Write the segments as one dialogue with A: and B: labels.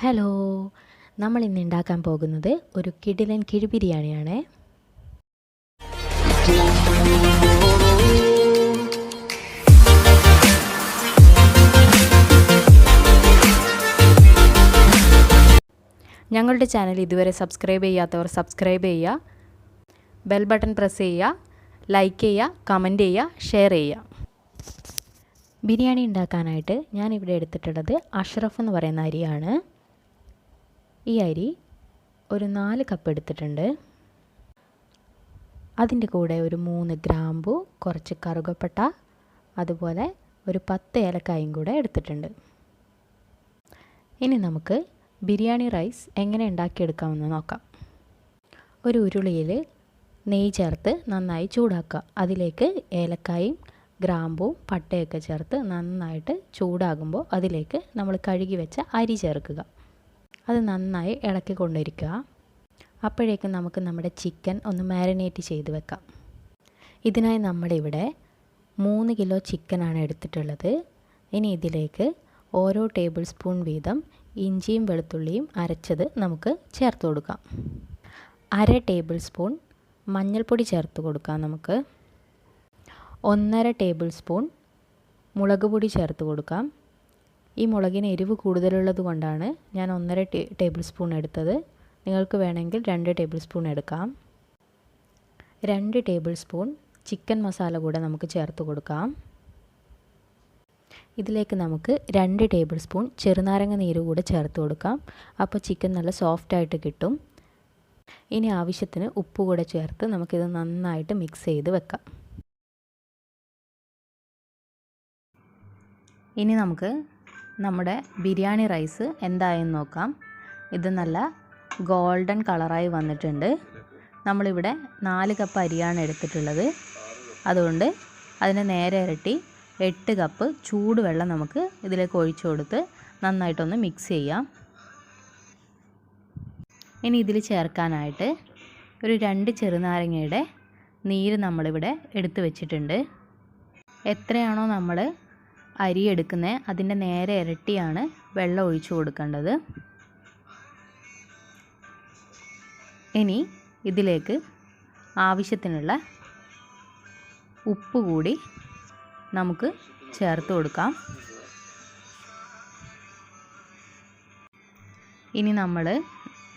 A: Hello നമ്മൾ ഇന്ന് ഉണ്ടാക്കാൻ പോകുന്നത് ഒരു കിടിലൻ കിഴി ബിരിയാണിയാണ്. ഞങ്ങളുടെ ചാനൽ ഇതുവരെ സബ്സ്ക്രൈബ് ചെയ്യാത്തവർ സബ്സ്ക്രൈബ് ചെയ്യുക ബെൽ ബട്ടൺ പ്രസ് ചെയ്യുക ലൈക്ക് ചെയ്യുക കമന്റ് ചെയ്യുക ഷെയർ ചെയ്യുക. ബിരിയാണി ഉണ്ടാക്കാനായിട്ട് ഞാനിവിടെ എടുത്തിട്ടുള്ളത് അഷ്റഫ് എന്ന് പറയുന്ന അരിയാണ്. ഈ അരി ഒരു നാല് കപ്പ് എടുത്തിട്ടുണ്ട്. അതിന്റെ കൂടെ ഒരു മൂന്ന് ഗ്രാമ്പു കുറച്ച് കറുകപ്പട്ട അതുപോലെ ഒരു പത്ത് ഏലക്കായും കൂടെ എടുത്തിട്ടുണ്ട്. ഇനി നമുക്ക് ബിരിയാണി റൈസ് എങ്ങനെ ഉണ്ടാക്കിയെടുക്കാമെന്ന് നോക്കാം. ഒരു ഉരുളിയിൽ നെയ്യ് ചേർത്ത് നന്നായി ചൂടാക്കുക. അതിലേക്ക് ഏലക്കായും ഗ്രാമ്പും പട്ടയൊക്കെ ചേർത്ത് നന്നായിട്ട് ചൂടാകുമ്പോൾ അതിലേക്ക് നമ്മൾ കഴുകി വെച്ച അരി ചേർക്കുക. അത് നന്നായി ഇളക്കി കൊണ്ടിരിക്കുക. അപ്പോഴേക്കും നമുക്ക് നമ്മുടെ ചിക്കൻ ഒന്ന് മാരിനേറ്റ് ചെയ്ത് വെക്കാം. ഇതിനായി നമ്മളിവിടെ മൂന്ന് കിലോ ചിക്കനാണ് എടുത്തിട്ടുള്ളത്. ഇനി ഇതിലേക്ക് ഓരോ ടേബിൾ സ്പൂൺ വീതം ഇഞ്ചിയും വെളുത്തുള്ളിയും അരച്ചത് നമുക്ക് ചേർത്ത് കൊടുക്കാം. അര ടേബിൾ സ്പൂൺ മഞ്ഞൾപ്പൊടി ചേർത്ത് കൊടുക്കാം നമുക്ക്. ഒന്നര ടേബിൾ സ്പൂൺ മുളക് പൊടി ചേർത്ത് കൊടുക്കാം. ഈ മുളകിന് എരിവ് കൂടുതലുള്ളത് കൊണ്ടാണ് ഞാൻ ഒന്നര ടേബിൾ സ്പൂൺ എടുത്തത്. നിങ്ങൾക്ക് വേണമെങ്കിൽ രണ്ട് ടേബിൾ സ്പൂൺ എടുക്കാം. രണ്ട് ടേബിൾ സ്പൂൺ ചിക്കൻ മസാല കൂടെ നമുക്ക് ചേർത്ത് കൊടുക്കാം. ഇതിലേക്ക് നമുക്ക് രണ്ട് ടേബിൾ സ്പൂൺ ചെറുനാരങ്ങ നീര് കൂടെ ചേർത്ത് കൊടുക്കാം. അപ്പോൾ ചിക്കൻ നല്ല സോഫ്റ്റായിട്ട് കിട്ടും. ഇനി ആവശ്യത്തിന് ഉപ്പ് കൂടെ ചേർത്ത് നമുക്കിത് നന്നായിട്ട് മിക്സ് ചെയ്ത് വെക്കാം. ഇനി നമുക്ക് നമ്മുടെ ബിരിയാണി റൈസ് എന്തായെന്ന് നോക്കാം. ഇത് നല്ല ഗോൾഡൻ കളറായി വന്നിട്ടുണ്ട്. നമ്മളിവിടെ നാല് കപ്പ് അരിയാണ് എടുത്തിട്ടുള്ളത്. അതുകൊണ്ട് അതിനെ നേരെ ഇരട്ടി എട്ട് കപ്പ് ചൂടുവെള്ളം നമുക്ക് ഇതിലേക്ക് ഒഴിച്ചു കൊടുത്ത് നന്നായിട്ടൊന്ന് മിക്സ് ചെയ്യാം. ഇനി ഇതിൽ ചേർക്കാനായിട്ട് ഒരു രണ്ട് ചെറുനാരങ്ങയുടെ നീര് നമ്മളിവിടെ എടുത്തു വെച്ചിട്ടുണ്ട്. എത്രയാണോ നമ്മൾ അരി എടുക്കുന്നത് അതിന്റെ നേരെ ഇരട്ടിയാണ് വെള്ളം ഒഴിച്ചു കൊടുക്കേണ്ടത്. ഇനി ഇതിലേക്ക് ആവശ്യത്തിനുള്ള ഉപ്പ് കൂടി നമുക്ക് ചേർത്ത് കൊടുക്കാം. ഇനി നമ്മൾ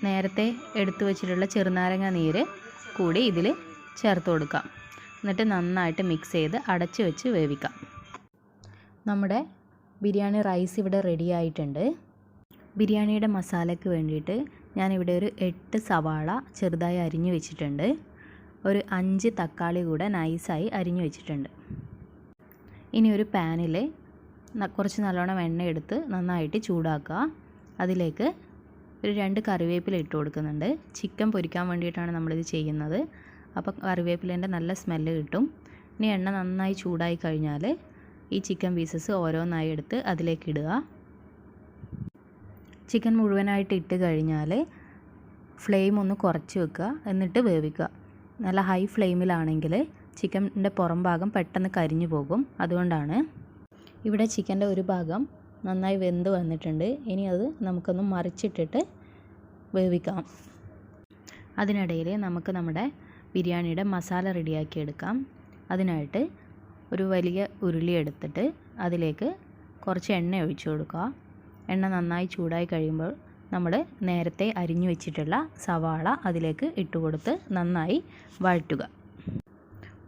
A: നേരത്തെ എടുത്തു വച്ചിട്ടുള്ള ചെറുനാരങ്ങ നീര് കൂടി ഇതിൽ ചേർത്ത് കൊടുക്കാം. എന്നിട്ട് നന്നായിട്ട് മിക്സ് ചെയ്ത് അടച്ചു വെച്ച് വേവിക്കാം. നമ്മുടെ ബിരിയാണി റൈസ് ഇവിടെ റെഡി ആയിട്ടുണ്ട്. ബിരിയാണിയുടെ മസാലയ്ക്ക് വേണ്ടിയിട്ട് ഞാനിവിടെ ഒരു എട്ട് സവാള ചെറുതായി അരിഞ്ഞു വെച്ചിട്ടുണ്ട്. ഒരു അഞ്ച് തക്കാളി കൂടെ നൈസായി അരിഞ്ഞു വെച്ചിട്ടുണ്ട്. ഇനി ഒരു പാനിൽ കുറച്ച് നല്ലോണം എണ്ണ എടുത്ത് നന്നായിട്ട് ചൂടാക്കുക. അതിലേക്ക് ഒരു രണ്ട് കറിവേപ്പില ഇട്ട് കൊടുക്കുന്നുണ്ട്. ചിക്കൻ പൊരിക്കാൻ വേണ്ടിയിട്ടാണ് നമ്മളിത് ചെയ്യുന്നത്. അപ്പോൾ കറിവേപ്പിലേന്റെ നല്ല സ്മെല്ല് കിട്ടും. ഇനി എണ്ണ നന്നായി ചൂടായി കഴിഞ്ഞാൽ ഈ ചിക്കൻ പീസസ് ഓരോന്നായി എടുത്ത് അതിലേക്ക് ഇടുക. ചിക്കൻ മുഴുവനായിട്ട് ഇട്ട് കഴിഞ്ഞാൽ ഫ്ലെയിം ഒന്ന് കുറച്ച് വെക്കുക. എന്നിട്ട് വേവിക്കുക. നല്ല ഹൈ ഫ്ലെയിമിലാണെങ്കിൽ ചിക്കന്റെ പുറം ഭാഗം പെട്ടെന്ന് കരിഞ്ഞു പോകും. അതുകൊണ്ടാണ് ഇവിടെ ചിക്കന്റെ ഒരു ഭാഗം നന്നായി വെന്ത് വന്നിട്ടുണ്ട്. ഇനി അത് നമുക്കൊന്ന് മറിച്ചിട്ടിട്ട് വേവിക്കാം. അതിനിടയിൽ നമുക്ക് നമ്മുടെ ബിരിയാണിയുടെ മസാല റെഡിയാക്കി എടുക്കാം. അതിനായിട്ട് ഒരു വലിയ ഉരുളി എടുത്തിട്ട് അതിലേക്ക് കുറച്ച് എണ്ണ ഒഴിച്ചു കൊടുക്കുക. എണ്ണ നന്നായി ചൂടായി കഴിയുമ്പോൾ നമ്മൾ നേരത്തെ അരിഞ്ഞു വെച്ചിട്ടുള്ള സവാള അതിലേക്ക് ഇട്ട് കൊടുത്ത് നന്നായി വഴറ്റുക.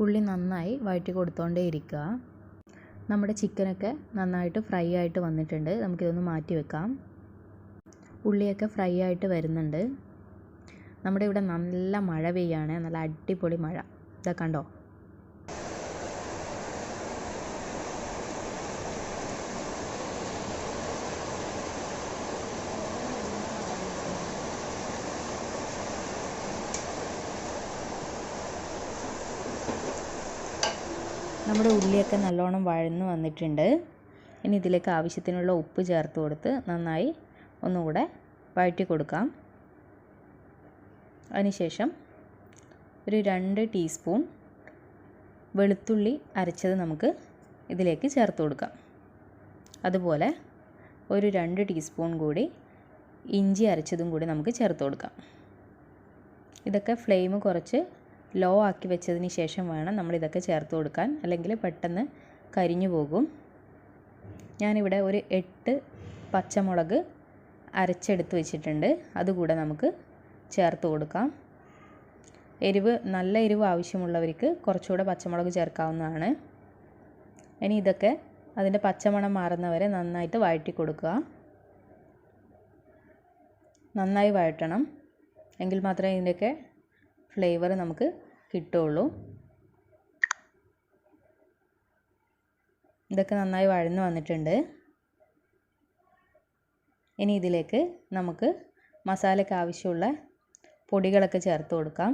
A: ഉള്ളി നന്നായി വഴറ്റി കൊടുത്തോണ്ടേ ഇരിക്കുക. നമ്മുടെ ചിക്കനൊക്കെ നന്നായിട്ട് ഫ്രൈ ആയിട്ട് വന്നിട്ടുണ്ട്. നമുക്കിതൊന്ന് മാറ്റി വെക്കാം. ഉള്ളിയൊക്കെ ഫ്രൈ ആയിട്ട് വരുന്നുണ്ട്. നമ്മുടെ ഇവിടെ നല്ല മഴ പെയ്യാണ്. നല്ല അടിപൊളി മഴ. ഇതാ കണ്ടോ? നമ്മുടെ ഉള്ളിയൊക്കെ നല്ലോണം വഴന്ന് വന്നിട്ടുണ്ട്. ഇനി ഇതിലേക്ക് ആവശ്യത്തിനുള്ള ഉപ്പ് ചേർത്ത് കൊടുത്ത് നന്നായി ഒന്നുകൂടെ വഴറ്റി കൊടുക്കാം. അതിനുശേഷം ഒരു രണ്ട് ടീസ്പൂൺ വെളുത്തുള്ളി അരച്ചത് നമുക്ക് ഇതിലേക്ക് ചേർത്ത് കൊടുക്കാം. അതുപോലെ ഒരു രണ്ട് ടീസ്പൂൺ കൂടി ഇഞ്ചി അരച്ചതും കൂടി നമുക്ക് ചേർത്ത് കൊടുക്കാം. ഇതൊക്കെ ഫ്ലെയിം കുറച്ച് ലോ ആക്കി വെച്ചതിന് ശേഷം വേണം നമ്മൾ ഇതൊക്കെ ചേർത്ത് കൊടുക്കാൻ. അല്ലെങ്കിൽ പെട്ടെന്ന് കരിഞ്ഞു പോകും. ഞാനിവിടെ ഒരു എട്ട് പച്ചമുളക് അരച്ചെടുത്ത് വെച്ചിട്ടുണ്ട്. അതുകൂടെ നമുക്ക് ചേർത്ത് കൊടുക്കാം. എരിവ് നല്ല എരിവ് ആവശ്യമുള്ളവർക്ക് കുറച്ചുകൂടെ പച്ചമുളക് ചേർക്കാവുന്നതാണ്. ഇനി ഇതൊക്കെ അതിന്റെ പച്ചമണം മാറുന്നവരെ നന്നായിട്ട് വഴറ്റി കൊടുക്കുക. നന്നായി വഴറ്റണം. എങ്കിൽ മാത്രമേ ഇതിന്റെയൊക്കെ ഫ്ലേവർ നമുക്ക് കിട്ടുള്ളൂ. ഇതൊക്കെ നന്നായി വഴന്ന് വന്നിട്ടുണ്ട്. ഇനി ഇതിലേക്ക് നമുക്ക് മസാലയ്ക്ക് ആവശ്യമുള്ള പൊടികളൊക്കെ ചേർത്ത് കൊടുക്കാം.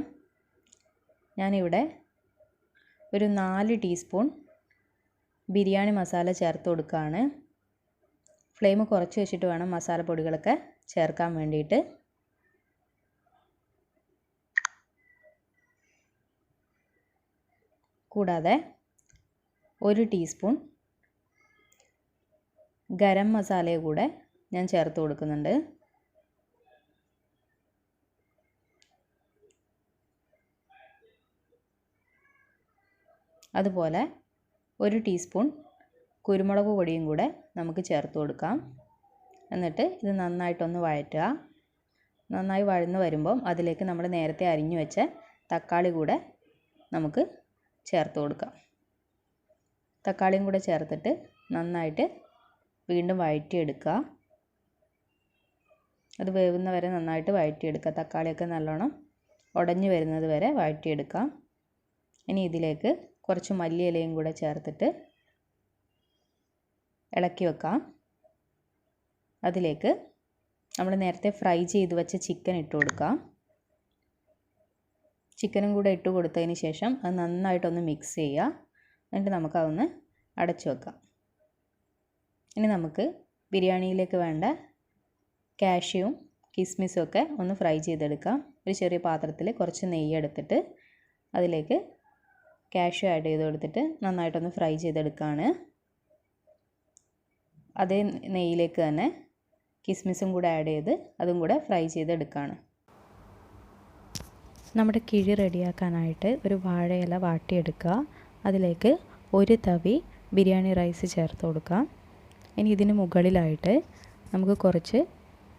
A: ഞാനിവിടെ ഒരു നാല് ടീസ്പൂൺ ബിരിയാണി മസാല ചേർത്ത് കൊടുക്കുകയാണ്. ഫ്ലെയിം കുറച്ച് വെച്ചിട്ട് വേണം മസാല പൊടികളൊക്കെ ചേർക്കാൻ വേണ്ടിയിട്ട്. കൂടാതെ ഒരു ടീസ്പൂൺ ഗരം മസാലയും കൂടെ ഞാൻ ചേർത്ത് കൊടുക്കുന്നുണ്ട്. അതുപോലെ ഒരു ടീസ്പൂൺ കുരുമുളക് പൊടിയും കൂടെ നമുക്ക് ചേർത്ത് കൊടുക്കാം. എന്നിട്ട് ഇത് നന്നായിട്ടൊന്ന് വഴറ്റുക. നന്നായി വഴന്ന് വരുമ്പം അതിലേക്ക് നമ്മൾ നേരത്തെ അരിഞ്ഞു വെച്ച തക്കാളി കൂടെ നമുക്ക് ചേർത്ത് കൊടുക്കാം തക്കാളിയും കൂടെ ചേർത്തിട്ട് നന്നായിട്ട് വീണ്ടും വഴറ്റിയെടുക്കുക. അത് വേവുന്ന വരെ നന്നായിട്ട് വഴറ്റിയെടുക്കുക. തക്കാളിയൊക്കെ നല്ലോണം ഉടഞ്ഞു വരുന്നത് വരെ വഴറ്റിയെടുക്കാം ഇനി ഇതിലേക്ക് കുറച്ച് മല്ലിയിലയും കൂടെ ചേർത്തിട്ട് ഇളക്കി വെക്കാം അതിലേക്ക് നമ്മൾ നേരത്തെ ഫ്രൈ ചെയ്ത് വെച്ച ചിക്കൻ ഇട്ട് കൊടുക്കാം ചിക്കനും കൂടെ ഇട്ട് കൊടുത്തതിന് ശേഷം അത് നന്നായിട്ടൊന്ന് മിക്സ് ചെയ്യുക. എന്നിട്ട് നമുക്കതൊന്ന് അടച്ചു വെക്കാം. ഇനി നമുക്ക് ബിരിയാണിയിലേക്ക് വേണ്ട കാഷ്യവും കിസ്മിസും ഒക്കെ ഒന്ന് ഫ്രൈ ചെയ്തെടുക്കാം. ഒരു ചെറിയ പാത്രത്തിൽ കുറച്ച് നെയ്യ് എടുത്തിട്ട് അതിലേക്ക് കാഷ്യൂ ആഡ് ചെയ്ത് കൊടുത്തിട്ട് നന്നായിട്ടൊന്ന് ഫ്രൈ ചെയ്തെടുക്കുകയാണ് അതേ നെയ്യിലേക്ക് തന്നെ കിസ്മിസും കൂടെ ആഡ് ചെയ്ത് അതും കൂടെ ഫ്രൈ ചെയ്തെടുക്കുകയാണ് നമ്മുടെ കിഴി റെഡിയാക്കാനായിട്ട് ഒരു വാഴയില വാട്ടിയെടുക്കുക. അതിലേക്ക് ഒരു തവി ബിരിയാണി റൈസ് ചേർത്ത് കൊടുക്കുക. ഇനി ഇതിന് മുകളിലായിട്ട് നമുക്ക് കുറച്ച്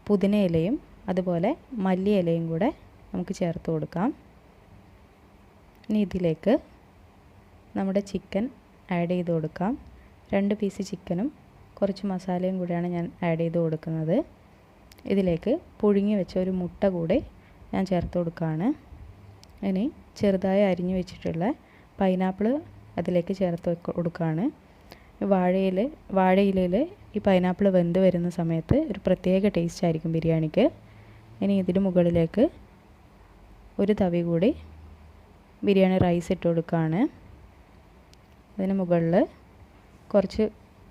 A: പുതിന ഇലയും അതുപോലെ മല്ലി ഇലയും കൂടെ നമുക്ക് ചേർത്ത് കൊടുക്കാം. ഇനി ഇതിലേക്ക് നമ്മുടെ ചിക്കൻ ആഡ് ചെയ്ത് കൊടുക്കാം. രണ്ട് പീസ് ചിക്കനും കുറച്ച് മസാലയും കൂടിയാണ് ഞാൻ ആഡ് ചെയ്ത് കൊടുക്കുന്നത്. ഇതിലേക്ക് പുഴുങ്ങി വെച്ച ഒരു മുട്ട കൂടി ഞാൻ ചേർത്ത് കൊടുക്കുകയാണ്. ഇനി ചെറുതായി അരിഞ്ഞു വെച്ചിട്ടുള്ള പൈനാപ്പിൾ അതിലേക്ക് ചേർത്ത് കൊടുക്കുകയാണ് വാഴയിൽ വാഴയിലയിൽ ഈ പൈനാപ്പിൾ വെന്ത് വരുന്ന സമയത്ത് ഒരു പ്രത്യേക ടേസ്റ്റ് ആയിരിക്കും ബിരിയാണിക്ക്. ഇനി ഇതിന് മുകളിലേക്ക് ഒരു തവി കൂടി ബിരിയാണി റൈസ് ഇട്ട് കൊടുക്കുകയാണ് അതിന് മുകളിൽ കുറച്ച്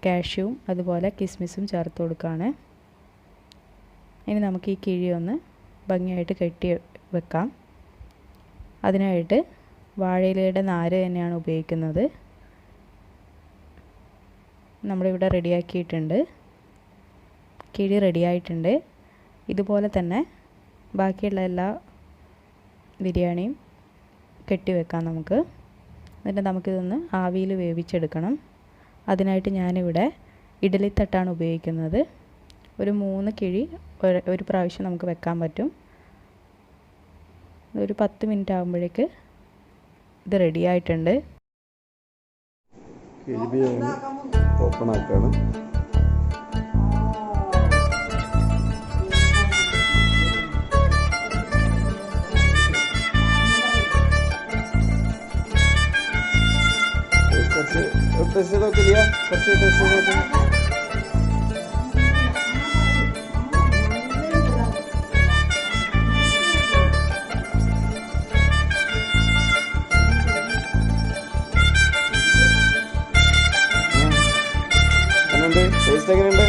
A: കാഷ്യൂവും അതുപോലെ കിസ്മിസും ചേർത്ത് കൊടുക്കുകയാണ് ഇനി നമുക്ക് ഈ കിഴി ഒന്ന് ഭംഗിയായിട്ട് കെട്ടി വെക്കാം. അതിനായിട്ട് വാഴയിലയുടെ നാര് തന്നെയാണ് ഉപയോഗിക്കുന്നത്. നമ്മളിവിടെ റെഡിയാക്കിയിട്ടുണ്ട്. കിഴി റെഡിയായിട്ടുണ്ട്. ഇതുപോലെ തന്നെ ബാക്കിയുള്ള എല്ലാ ബിരിയാണിയും കെട്ടിവെക്കാം നമുക്ക്. എന്നിട്ട് നമുക്കിതൊന്ന് ആവിയിൽ വേവിച്ചെടുക്കണം. അതിനായിട്ട് ഞാനിവിടെ ഇഡലിത്തട്ടാണ് ഉപയോഗിക്കുന്നത്. ഒരു മൂന്ന് കിഴി ഒരു പ്രാവശ്യം നമുക്ക് വെക്കാൻ പറ്റും. ഒരു പത്ത് മിനിറ്റ് ആകുമ്പോഴേക്ക് ഇത് റെഡി ആയിട്ടുണ്ട്.
B: ഓപ്പൺ ആക്കാണ്. കുറച്ച് ടെസ്റ്റ് നോക്കില്ല കുറച്ച് ടെസ്റ്റ് നോക്കി ടേസ്റ്റ് എങ്ങനെയുണ്ട്?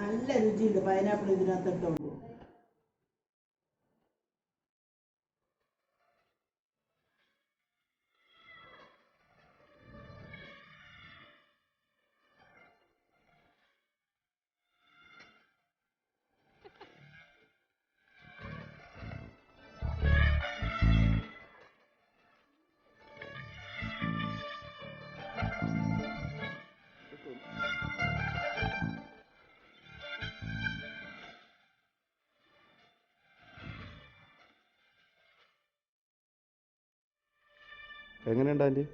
C: നല്ല രുചിയുണ്ട്. പൈനാപ്പിൾ ഇതിനകത്തിട്ടുണ്ട്
D: എങ്ങനെയുണ്ട് ആന്റി?